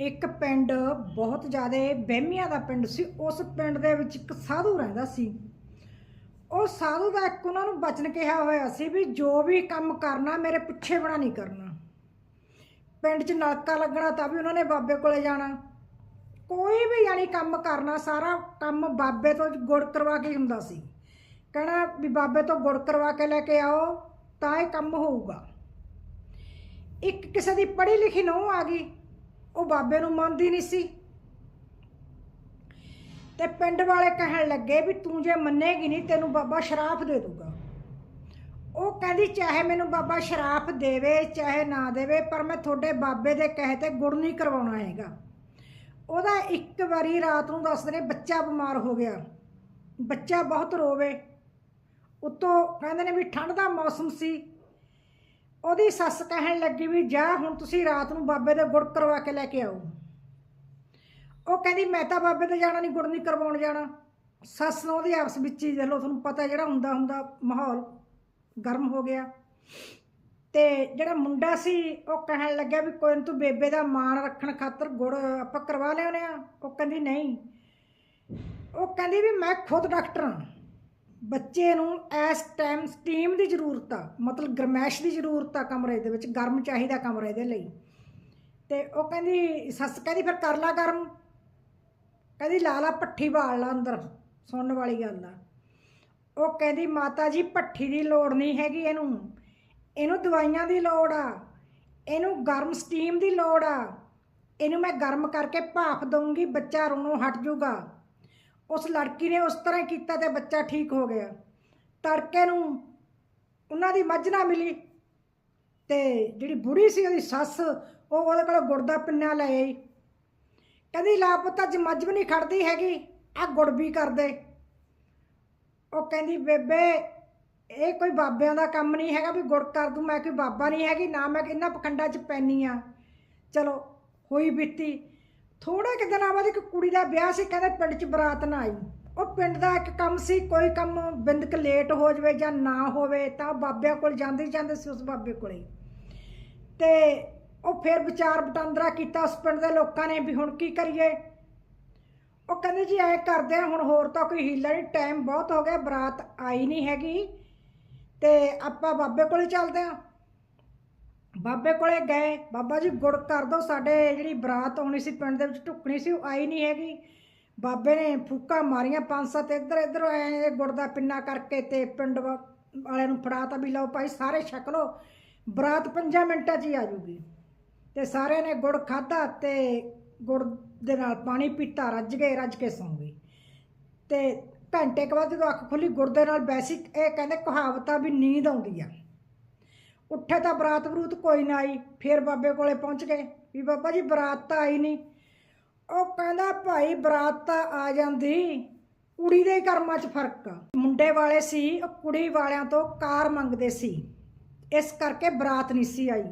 ਇੱਕ ਪਿੰਡ ਬਹੁਤ ਜ਼ਿਆਦਾ ਵਹਿਮੀਆਂ ਦਾ ਪਿੰਡ ਸੀ, ਉਸ ਪਿੰਡ ਦੇ ਵਿੱਚ ਇੱਕ ਸਾਧੂ ਰਹਿੰਦਾ ਸੀ। ਉਹ ਸਾਧੂ ਦਾ ਇੱਕ ਉਹਨਾਂ ਨੂੰ ਬਚਨ ਕਿਹਾ ਹੋਇਆ ਸੀ ਵੀ ਜੋ ਵੀ ਕੰਮ ਕਰਨਾ, ਮੇਰੇ ਪਿੱਛੇ ਬਣਾ ਨਹੀਂ ਕਰਨਾ। ਪਿੰਡ 'ਚ ਨਲਕਾ ਲੱਗਣਾ ਤਾਂ ਵੀ ਉਹਨਾਂ ਨੇ ਬਾਬੇ ਕੋਲੇ ਜਾਣਾ। ਕੋਈ ਵੀ ਯਾਨੀ ਕੰਮ ਕਰਨਾ, ਸਾਰਾ ਕੰਮ ਬਾਬੇ ਤੋਂ ਗੁੜ ਕਰਵਾ ਕੇ ਹੁੰਦਾ ਸੀ। ਕਹਿਣਾ ਵੀ ਬਾਬੇ ਤੋਂ ਗੁੜ ਕਰਵਾ ਕੇ ਲੈ ਕੇ ਆਓ, ਤਾਂ ਇਹ ਕੰਮ ਹੋਊਗਾ। ਇੱਕ ਕਿਸੇ ਦੀ ਪੜ੍ਹੀ ਲਿਖੀ ਨੂੰ ਆ ਗਈ। ਉਹ ਬਾਬੇ ਨੂੰ ਮੰਨਦੀ ਨਹੀਂ ਸੀ। ਤੇ ਪਿੰਡ ਵਾਲੇ ਕਹਿਣ ਲੱਗੇ ਵੀ ਤੂੰ ਜੇ ਮੰਨੇਗੀ ਨਹੀਂ, ਤੈਨੂੰ ਬਾਬਾ ਸ਼ਰਾਫ ਦੇ ਦੂਗਾ। ਉਹ ਕਹਿੰਦੀ, ਚਾਹੇ ਮੈਨੂੰ ਬਾਬਾ ਸ਼ਰਾਫ ਦੇਵੇ, ਚਾਹੇ ਨਾ ਦੇਵੇ, ਪਰ ਮੈਂ ਤੁਹਾਡੇ ਬਾਬੇ ਦੇ ਕਹੇ ਤੇ ਗੁੜ ਨਹੀਂ ਕਰਵਾਉਣਾ ਹੈਗਾ। ਉਹਦਾ ਇੱਕ ਵਾਰੀ ਰਾਤ ਨੂੰ ਦੱਸਦੇ ਨੇ ਬੱਚਾ ਬਿਮਾਰ ਹੋ ਗਿਆ। ਬੱਚਾ ਬਹੁਤ ਰੋਵੇ। ਉਤੋਂ ਕਹਿੰਦੇ ਨੇ ਵੀ ਠੰਡ ਦਾ ਮੌਸਮ ਸੀ। ਉਹਦੀ ਸੱਸ ਕਹਿਣ ਲੱਗੀ ਵੀ ਜਾ, ਹੁਣ ਤੁਸੀਂ ਰਾਤ ਨੂੰ ਬਾਬੇ ਦੇ ਗੁੜ ਕਰਵਾ ਕੇ ਲੈ ਕੇ ਆਓ। ਉਹ ਕਹਿੰਦੀ, ਮੈਂ ਤਾਂ ਬਾਬੇ ਤੇ ਜਾਣਾ ਨਹੀਂ, ਗੁੜ ਨਹੀਂ ਕਰਵਾਉਣ ਜਾਣਾ। ਸੱਸ ਨੂੰ ਉਹਦੀ ਆਪਸ ਵਿੱਚ ਹੀ ਦੇਖ ਲਓ, ਤੁਹਾਨੂੰ ਪਤਾ ਜਿਹੜਾ ਹੁੰਦਾ ਹੁੰਦਾ ਮਾਹੌਲ ਗਰਮ ਹੋ ਗਿਆ। ਤੇ ਜਿਹੜਾ ਮੁੰਡਾ ਸੀ, ਉਹ ਕਹਿਣ ਲੱਗਿਆ ਵੀ ਕੋਈ ਤੂੰ ਬੇਬੇ ਦਾ ਮਾਣ ਰੱਖਣ ਖਾਤਰ ਗੁੜ ਆਪਾਂ ਕਰਵਾ ਲਿਆਉਨੇ ਆ ਉਹ ਕਹਿੰਦੀ, ਨਹੀਂ। ਉਹ ਕਹਿੰਦੀ ਵੀ ਮੈਂ ਖੁਦ ਡਾਕਟਰ ਹਾਂ। ਬੱਚੇ ਨੂੰ ਇਸ ਟਾਈਮ ਸਟੀਮ ਦੀ ਜ਼ਰੂਰਤ ਆ, ਮਤਲਬ ਗਰਮੈਸ਼ ਦੀ ਜ਼ਰੂਰਤ ਆ ਕਮਰੇ ਦੇ ਵਿੱਚ, ਗਰਮ ਚਾਹੀਦਾ ਕਮਰੇ ਦੇ ਲਈ। ਤੇ ਉਹ ਕਹਿੰਦੀ, ਸੱਸ ਕਹਿੰਦੀ, ਫਿਰ ਕਰ ਲਾ ਗਰਮ। ਕਹਿੰਦੀ, ਲਾ ਲਾ ਪੱਠੀ ਬਾਲ ਲਾ ਅੰਦਰ, ਸੁਣਨ ਵਾਲੀ ਗੱਲ ਆ। ਉਹ ਕਹਿੰਦੀ, ਮਾਤਾ ਜੀ ਪੱਠੀ ਦੀ ਲੋੜ ਨਹੀਂ ਹੈਗੀ ਇਹਨੂੰ। ਇਹਨੂੰ ਦਵਾਈਆਂ ਦੀ ਲੋੜ ਆ। ਇਹਨੂੰ ਗਰਮ ਸਟੀਮ ਦੀ ਲੋੜ ਆ। ਇਹਨੂੰ ਮੈਂ ਗਰਮ ਕਰਕੇ ਭਾਫ ਦਊਂਗੀ, ਬੱਚਾ ਰੋਣੋਂ ਹਟ ਜਾਊਗਾ ਉਸ ਲੜਕੀ ਨੇ ਉਸ ਤਰ੍ਹਾਂ ਹੀ ਕੀਤਾ ਤੇ ਬੱਚਾ ਠੀਕ ਹੋ ਗਿਆ। ਤੜਕੇ ਨੂੰ ਉਹਨਾਂ ਦੀ ਮੱਝ ਨਾ ਮਿਲੀ ਤੇ ਜਿਹੜੀ ਬੁੜੀ ਸੀ ਉਹਦੀ ਸੱਸ, ਉਹ ਉਹਦੇ ਕੋਲ ਗੁੜ ਦਾ ਪਿੰਨਾ ਲੈ ਆਈ। ਕਹਿੰਦੀ, ਲਾ ਪੁੱਤ, ਅੱਜ ਮੱਝ ਵੀ ਨਹੀਂ ਖੜਦੀ ਹੈਗੀ, ਆ ਗੁੜ ਵੀ ਕਰ ਦੇ। ਉਹ ਕਹਿੰਦੀ, ਬੇਬੇ, ਇਹ ਕੋਈ ਬਾਬਿਆਂ ਦਾ ਕੰਮ ਨਹੀਂ ਹੈਗਾ ਵੀ ਗੁੜ ਕਰ ਦੂੰ, ਮੈਂ ਕੋਈ ਬਾਬਾ ਨਹੀਂ ਹੈਗੀ, ਨਾ ਮੈਂ ਇਹਨਾਂ ਪਖੰਡਾਂ 'ਚ ਪੈਣੀ ਆ ਚਲੋ, ਹੋਈ ਬੀਤੀ। ਥੋੜੇ ਕਿ ਦਿਨਾਂ ਬਾਅਦ ਇੱਕ ਕੁੜੀ ਦਾ ਵਿਆਹ ਸੀ, ਕਹਿੰਦੇ ਪਿੰਡ 'ਚ ਬਰਾਤ ਨਾ ਆਈ। ਉਹ ਪਿੰਡ ਦਾ ਇੱਕ ਕੰਮ ਸੀ, ਕੋਈ ਕੰਮ ਬਿੰਦਕ ਲੇਟ ਹੋ ਜਾਵੇ ਜਾਂ ਨਾ ਹੋਵੇ, ਤਾਂ ਬਾਬਿਆਂ ਕੋਲ ਜਾਂਦੇ ਹੀ ਜਾਂਦੇ ਸੀ ਉਸ ਬਾਬੇ ਕੋਲੇ। ਤੇ ਉਹ ਫਿਰ ਵਿਚਾਰ ਵਟਾਂਦਰਾ ਕੀਤਾ ਉਸ ਪਿੰਡ ਦੇ ਲੋਕਾਂ ਨੇ ਵੀ ਹੁਣ ਕੀ ਕਰੀਏ? ਉਹ ਕਹਿੰਦੇ ਜੀ ਐ ਕਰਦੇ ਆ, ਹੁਣ ਹੋਰ ਤਾਂ ਕੋਈ ਹੀਲਾ ਨਹੀਂ ਟਾਈਮ ਬਹੁਤ ਹੋ ਗਿਆ, ਬਰਾਤ ਆਈ ਨਹੀਂ ਹੈਗੀ। ਤੇ ਆਪਾਂ ਬਾਬੇ ਕੋਲੇ ਚੱਲਦੇ ਆ। ਬਾਬੇ ਕੋਲੇ ਗਏ, ਬਾਬਾ ਜੀ ਗੁੜ ਕਰ ਦੋ, ਸਾਡੇ ਜਿਹੜੀ ਬਰਾਤ ਆਉਣੀ ਸੀ ਪਿੰਡ ਦੇ ਵਿੱਚ ਢੁੱਕਣੀ ਸੀ, ਉਹ ਆਈ ਨਹੀਂ ਹੈਗੀ। ਬਾਬੇ ਨੇ ਫੂਕਾ ਮਾਰੀਆਂ ਪੰਜ ਸੱਤ, ਇੱਧਰ ਇੱਧਰ ਐ ਗੁੜ ਦਾ ਪਿੰਨਾ ਕਰਕੇ ਤੇ ਪਿੰਡ ਵਾ- ਵਾਲਿਆਂ ਨੂੰ ਫੜਾਤਾ ਵੀ ਲਓ ਭਾਈ, ਸਾਰੇ ਛਕ ਲਓ, ਬਰਾਤ 5 ਮਿੰਟਾਂ 'ਚ ਹੀ ਆ ਜੂਗੀ। ਤੇ ਸਾਰਿਆਂ ਨੇ ਗੁੜ ਖਾਧਾ ਤੇ ਗੁੜ ਦੇ ਨਾਲ ਪਾਣੀ ਪੀਤਾ, ਰੱਜ ਗਏ, ਰੱਜ ਕੇ ਸੌਂ ਗਏ। ਤੇ ਘੰਟੇ ਕੁ ਬਾਅਦ ਜਦੋਂ ਅੱਖ ਖੁੱਲੀ, ਗੁੜ ਦੇ ਨਾਲ ਬੈਸਿਕ ਇਹ ਕਹਿੰਦੇ ਕਹਾਵਤਾਂ ਵੀ ਨੀਂਦ ਆਉਂਦੀ ਆ। ਉੱਠੇ ਤਾਂ ਬਰਾਤ ਬਰੂਤ ਕੋਈ ਨਾ ਆਈ, ਫਿਰ ਬਾਬੇ ਕੋਲੇ ਪਹੁੰਚ ਗਏ ਵੀ ਬਾਬਾ ਜੀ ਬਰਾਤ ਤਾਂ ਆਈ ਨਹੀਂ। ਉਹ ਕਹਿੰਦਾ, ਭਾਈ ਬਰਾਤ ਤਾਂ ਆ ਜਾਂਦੀ, ਕੁੜੀ ਦੇ ਕਰਮਾਂ 'ਚ ਫ਼ਰਕ ਮੁੰਡੇ ਵਾਲੇ ਸੀ, ਉਹ ਕੁੜੀ ਵਾਲਿਆਂ ਤੋਂ ਕਾਰ ਮੰਗਦੇ ਸੀ। ਇਸ ਕਰਕੇ ਬਰਾਤ ਨਹੀਂ ਸੀ ਆਈ।